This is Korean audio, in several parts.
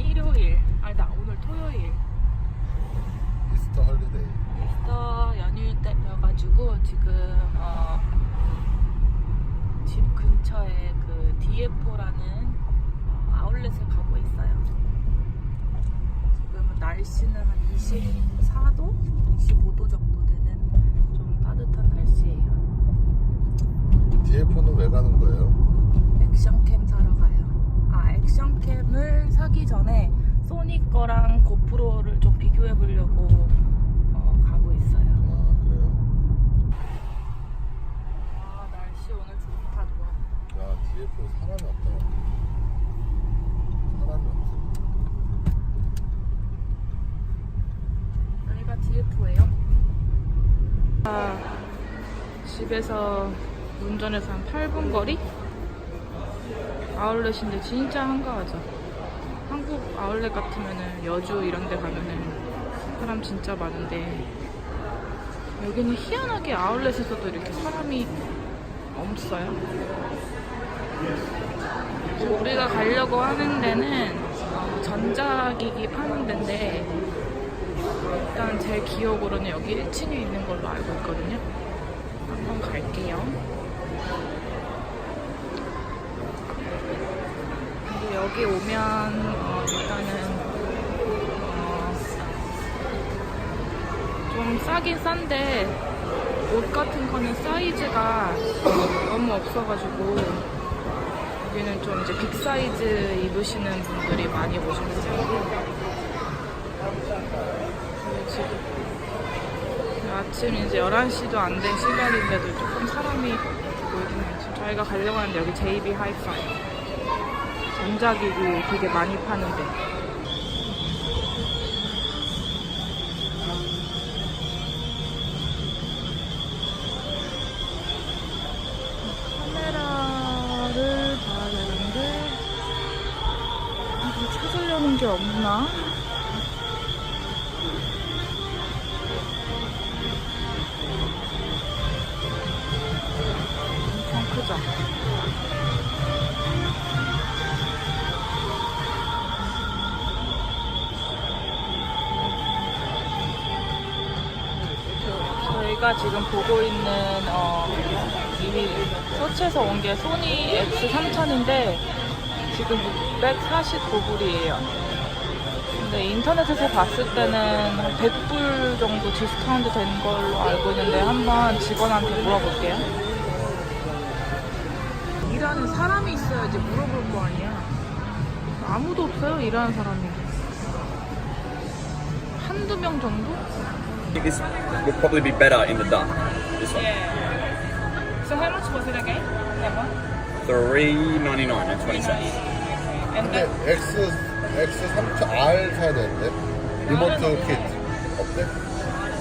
일요일. 아니다 오늘 토요일. 이스터 헐리데이. 이스터 연휴 때여가지고 지금 어, 집 근처에 그 디에포라는 어, 아울렛에 가고 있어요. 지금은 날씨는 한 24도, 25도 정도 되는 좀 따뜻한 날씨예요. 디에포는 왜 가는 거예요? 액션캠 사러 가요. 아 액션캠을 사기 전에 소니 거랑 고프로를 좀 비교해 보려고 어, 가고 있어요. 아 그래요? 아 날씨 오늘 좋다 디에포 사람이 없더라. 사람이 없어. 여기가 디에포예요. 아, 집에서 운전해서 한 8분 거리? 아울렛인데 진짜 한가하죠. 한국 아울렛 같으면은 여주 이런 데 가면은 사람 진짜 많은데 여기는 희한하게 아울렛에서도 이렇게 사람이 없어요. 우리가 가려고 하는 데는 어, 전자기기 파는 데인데 일단 제 기억으로는 여기 1층에 있는 걸로 알고 있거든요. 한번 갈게요. 근데 여기 오면 어, 일단은 어, 좀 싸긴 싼데 옷 같은 거는 사이즈가 너무 없어가지고 여기는 좀 이제 빅 사이즈 입으시는 분들이 많이 오시는데요. 네, 지금 아침 이제 11시도 안 된 시간인데도 조금 사람이 보이긴 해요. 저희가 가려고 하는데 여기 JB 하이파이 전자기기 되게 많이 파는데 카메라를 봐야 되는데 어디 찾으려는 게 없나? 엄청 크죠? 저- 저희가 지금 보고 있는 어, 이 서치에서 온 게 소니 X3000인데 지금 649불이에요. 근데 인터넷에서 봤을 때는 한 100불 정도 디스카운트 된 걸로 알고 있는데 한번 직원한테 물어볼게요. 일하는 사람이 있어야지 물어볼 거 아니야. 아무도 없어요, 일하는 사람이. 한두 명 정도? This would probably be better in the dark. This one. So how much was it again? That one? Three ninety nine and twenty cents. And 근데 X X 3 R 사야 되는데 리모트 킷 없대?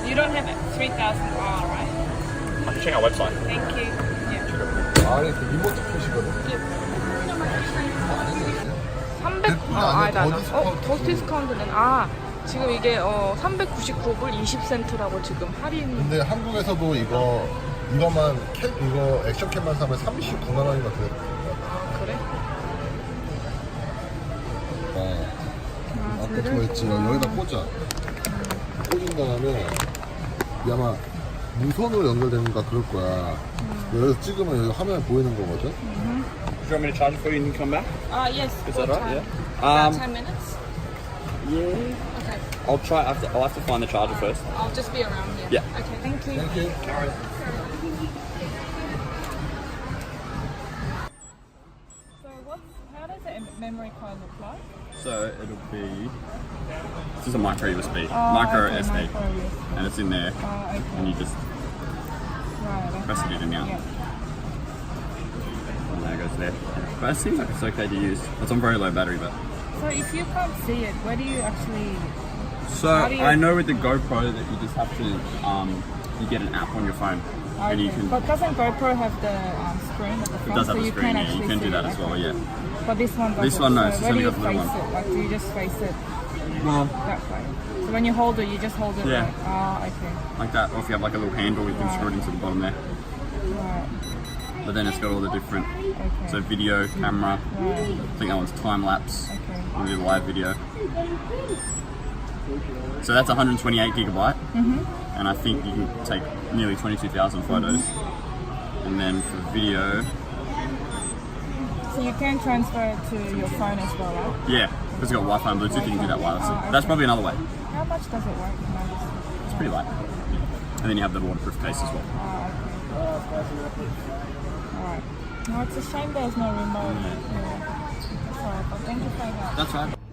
you don't have 3000 R, right? I can check our website. Thank you. Yeah. R이 그 리모트 킷이거든. 아니네. 300, 그, 아, 아니, 아니다. 어. 더 디스카운트는, 아, 지금 이게, 어, 399불 20센트라고 지금 할인. 근데 한국에서도 이거 이거만 캡 이거 액션 캡만 사면 39만 원인가 그래. 아, 앞에 저 있지 여기다 꽂아. 꽂은 다음에 이 아마 무선으로 연결되는가 그럴 거야. 여기서 찍으면 여기 화면에 보이는 거거든. Do you want me to charge it for you and you can come back? 아, yes. Is that right? Yeah. About Um, 10 minutes? yeah. Okay. I'll try. I have to, I'll have to find the charger first. I'll just be around here. Yeah. Okay, thank you. 땡큐. Card look like? So it'll be. This is a micro USB, Oh, micro okay, SD, micro USB. and it's in there, Oh, okay. and you just Right, okay. press it in now. Yeah. and there it goes there. But it seems like it's okay to use. It's on very low battery, but. So if you can't see it, where do you actually? So you- I know with the GoPro that you just have to, um, you get an app on your phone, and you can. But doesn't GoPro have the um, screen at the front? It does have so a you screen, can yeah. actually You can do that as well, yeah. But this one doesn't. This one, no, So it's where only do you got the face little it? Like, do you just face it Well, that way? So when you hold it, you just hold it Yeah. like, ah, okay. like that, or if you have like a little handle, you can screw it into the bottom there. Right, But then it's got all the different, okay. so video, camera, right, I think that one's time lapse. okay. We'll do live video. So that's 128 gigabyte, and I think you can take nearly 22,000 photos. And then for video, So you can transfer it to your phone as well, right? yeah, because it's got Wi-Fi and Bluetooth, you can do that wirelessly. Oh, That's probably another way. How much does it work? It's pretty light. And then you have the waterproof case as well. Oh, Alright. No, it's a shame there's no remote. Yeah. That's alright, but thank you for that. That's right.